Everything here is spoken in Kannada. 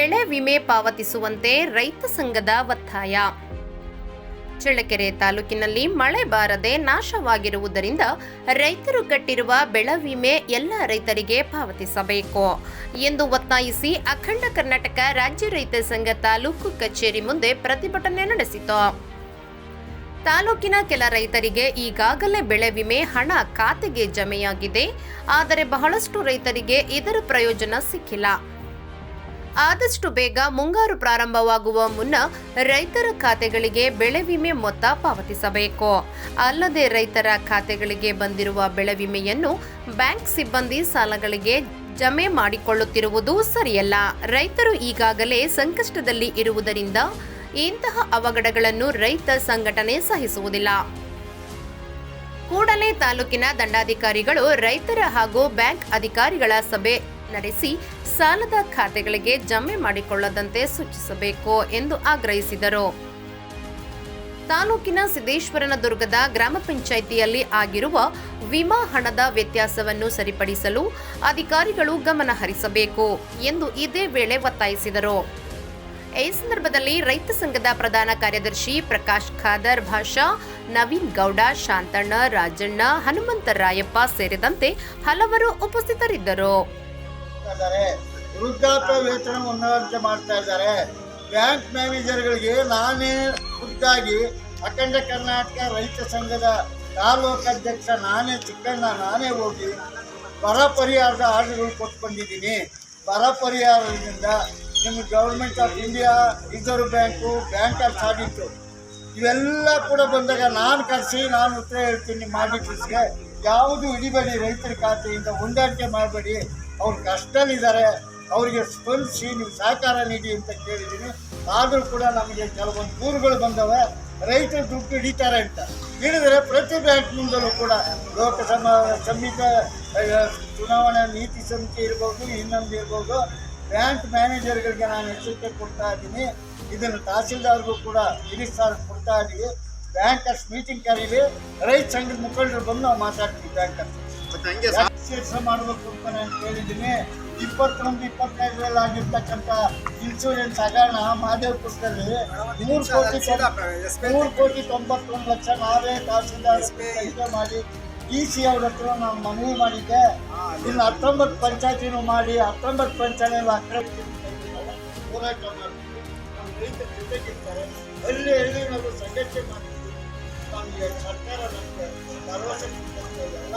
ಬೆಳೆ ವಿಮೆ ಪಾವತಿಸುವಂತೆ ರೈತ ಸಂಘದ ಒತ್ತಾಯ. ಚಳ್ಳಕೆರೆ ತಾಲೂಕಿನಲ್ಲಿ ಮಳೆ ಬಾರದೆ ನಾಶವಾಗಿರುವುದರಿಂದ ರೈತರು ಕಟ್ಟಿರುವ ಬೆಳೆ ವಿಮೆ ಎಲ್ಲ ರೈತರಿಗೆ ಪಾವತಿಸಬೇಕು ಎಂದು ಒತ್ತಾಯಿಸಿ ಅಖಂಡ ಕರ್ನಾಟಕ ರಾಜ್ಯ ರೈತ ಸಂಘ ತಾಲೂಕು ಕಚೇರಿ ಮುಂದೆ ಪ್ರತಿಭಟನೆ ನಡೆಸಿತು. ತಾಲೂಕಿನ ಕೆಲ ರೈತರಿಗೆ ಈಗಾಗಲೇ ಬೆಳೆ ವಿಮೆ ಹಣ ಖಾತೆಗೆ ಜಮೆಯಾಗಿದೆ, ಆದರೆ ಬಹಳಷ್ಟು ರೈತರಿಗೆ ಇದರ ಪ್ರಯೋಜನ ಸಿಕ್ಕಿಲ್ಲ. ಆದಷ್ಟು ಬೇಗ ಮುಂಗಾರು ಪ್ರಾರಂಭವಾಗುವ ಮುನ್ನ ರೈತರ ಖಾತೆಗಳಿಗೆ ಬೆಳೆ ವಿಮೆ ಮೊತ್ತ ಪಾವತಿಸಬೇಕು. ಅಲ್ಲದೆ ರೈತರ ಖಾತೆಗಳಿಗೆ ಬಂದಿರುವ ಬೆಳೆ ವಿಮೆಯನ್ನು ಬ್ಯಾಂಕ್ ಸಿಬ್ಬಂದಿ ಸಾಲಗಳಿಗೆ ಜಮೆ ಮಾಡಿಕೊಳ್ಳುತ್ತಿರುವುದು ಸರಿಯಲ್ಲ. ರೈತರು ಈಗಾಗಲೇ ಸಂಕಷ್ಟದಲ್ಲಿ ಇರುವುದರಿಂದ ಇಂತಹ ಅವಘಡಗಳನ್ನು ರೈತ ಸಂಘಟನೆ ಸಹಿಸುವುದಿಲ್ಲ. ಕೂಡಲೇ ತಾಲೂಕಿನ ದಂಡಾಧಿಕಾರಿಗಳು ರೈತರ ಹಾಗೂ ಬ್ಯಾಂಕ್ ಅಧಿಕಾರಿಗಳ ಸಭೆ ನಡೆಸಿ ಸಾಲದ ಖಾತೆಗಳಿಗೆ ಜಮೆ ಮಾಡಿಕೊಳ್ಳದಂತೆ ಸೂಚಿಸಬೇಕು ಎಂದು ಆಗ್ರಹಿಸಿದರು. ತಾಲೂಕಿನ ಸಿದ್ದೇಶ್ವರನ ದುರ್ಗದ ಗ್ರಾಮ ಪಂಚಾಯಿತಿಯಲ್ಲಿ ಆಗಿರುವ ವಿಮಾ ಹಣದ ವ್ಯತ್ಯಾಸವನ್ನು ಸರಿಪಡಿಸಲು ಅಧಿಕಾರಿಗಳು ಗಮನ ಹರಿಸಬೇಕು ಎಂದು ಇದೇ ವೇಳೆ ಒತ್ತಾಯಿಸಿದರು. ಈ ಸಂದರ್ಭದಲ್ಲಿ ರೈತ ಸಂಘದ ಪ್ರಧಾನ ಕಾರ್ಯದರ್ಶಿ ಪ್ರಕಾಶ್ ಖಾದರ್ ಭಾಷಾ, ನವೀನ್ ಗೌಡ, ಶಾಂತಣ್ಣ, ರಾಜಣ್ಣ, ಹನುಮಂತರಾಯಪ್ಪ ಸೇರಿದಂತೆ ಹಲವರು ಉಪಸ್ಥಿತರಿದ್ದರು. ಇದ್ದಾರೆ ವೃದ್ಧಾಪ್ಯ ವೇತನ ಮಾಡ್ತಾ ಇದ್ದಾರೆ. ಬ್ಯಾಂಕ್ ಮ್ಯಾನೇಜರ್ಗಳಿಗೆ ನಾನೇ ಖುದ್ದಾಗಿ ಅಖಂಡ ಕರ್ನಾಟಕ ರೈತ ಸಂಘದ ತಾಲೂಕು ಅಧ್ಯಕ್ಷ ನಾನೇ ಚಿಕ್ಕಣ್ಣ, ನಾನೇ ಹೋಗಿ ಬರ ಪರಿಹಾರದ ಆರ್ಡರ್ಗಳು ಕೊಟ್ಟು ಬರ ಪರಿಹಾರದಿಂದ ನಿಮ್ಮ government of India reserve bank, bank of ಇವೆಲ್ಲ ಕೂಡ ಬಂದಾಗ ನಾನು ಕರೆಸಿ, ನಾನು ಉತ್ತರ ಹೇಳ್ತೀನಿ ಮಾಡಿಟ್ರಿಗೆ ಯಾವುದು ಇಡಿಬೇಡಿ ರೈತರ ಖಾತೆಯಿಂದ, ಹೊಂದಾಣಿಕೆ ಮಾಡಬೇಡಿ. ಅವ್ರು ಕಷ್ಟದಲ್ಲಿದ್ದಾರೆ, ಅವರಿಗೆ ಸ್ಪಂದಿಸಿ, ನೀವು ಸಹಕಾರ ನೀಡಿ ಅಂತ ಕೇಳಿದ್ದೀನಿ. ಆದರೂ ಕೂಡ ನಮಗೆ ಕೆಲವೊಂದು ದೂರುಗಳು ಬಂದವೆ, ರೈತರು ದುಡ್ಡು ಹಿಡಿತಾರೆ ಅಂತ. ಹಿಡಿದರೆ ಪ್ರತಿ ಬ್ಯಾಂಕ್ ಮುಂದಲೂ ಕೂಡ ಲೋಕಸಭಾ ಸಂಹಿತ ಚುನಾವಣಾ ನೀತಿ ಸಂಹಿತೆ ಇರ್ಬೋದು, ಇನ್ನೊಂದು ಇರ್ಬೋದು, ಬ್ಯಾಂಕ್ ಮ್ಯಾನೇಜರ್ಗಳಿಗೆ ನಾನು ಎಚ್ಚರಿಕೆ ಕೊಡ್ತಾ ಇದ್ದೀನಿ. ಇದನ್ನು ತಹಸೀಲ್ದಾರ್ಗೂ ಕೂಡ ಇರಿಸ್ತಾ ಕೊಡ್ತಾ ಇದ್ದೀವಿ. ಬ್ಯಾಂಕರ್ಸ್ ಮೀಟಿಂಗ್ ಕರೀಲಿ ರೈತ ಸಂಘದ ಮುಖಂಡರು ಬಂದು ನಾವು ಮಾತಾಡ್ತೀವಿ ಬ್ಯಾಂಕರ್ಸ್. ಕೆಲಸ ಮಾಡಬೇಕು ಅಂತ ನಾನು ಕೇಳಿದ್ದೀನಿ ಇಪ್ಪತ್ತೊಂದು ಇಪ್ಪತ್ತೈದರಲ್ಲಿ ಆಗಿರ್ತಕ್ಕಂಥ ಇನ್ಶೂರೆನ್ಸ್ ಹಗರಣ ಪುಸ್ತಕದಲ್ಲಿ ಮೂರು ಕೋಟಿ ಮೂರು ಕೋಟಿ ತೊಂಬತ್ತೊಂದು ಲಕ್ಷ ನಾವೇ ತಹಸೀಲ್ದಾರ್ ಮಾಡಿ ಡಿ ಸಿ ಅವ್ರ ಹತ್ರ ನಾನು ಮನವಿ ಮಾಡಿದ್ದೆ. ಇನ್ನು ಹತ್ತೊಂಬತ್ತು ಪಂಚಾಯತಿನೂ ಮಾಡಿ ಹತ್ತೊಂಬತ್ತು ಪಂಚಾಯತಿಯಲ್ಲಿ ಅಕ್ರಮ ಹೋರಾಟ ಮಾಡ್ತೀವಿ ನಮ್ಮ ರೈತರ ಜೊತೆಗಿರ್ತಾರೆ. ಹಳ್ಳಿ ಹಳ್ಳಿ ನಾವು ಸಂಘಟನೆ ಮಾಡ್ತೀವಿ ನಮಗೆ ಸರ್ಕಾರ ನಮಗೆ ಭರವಸೆ ಎಲ್ಲ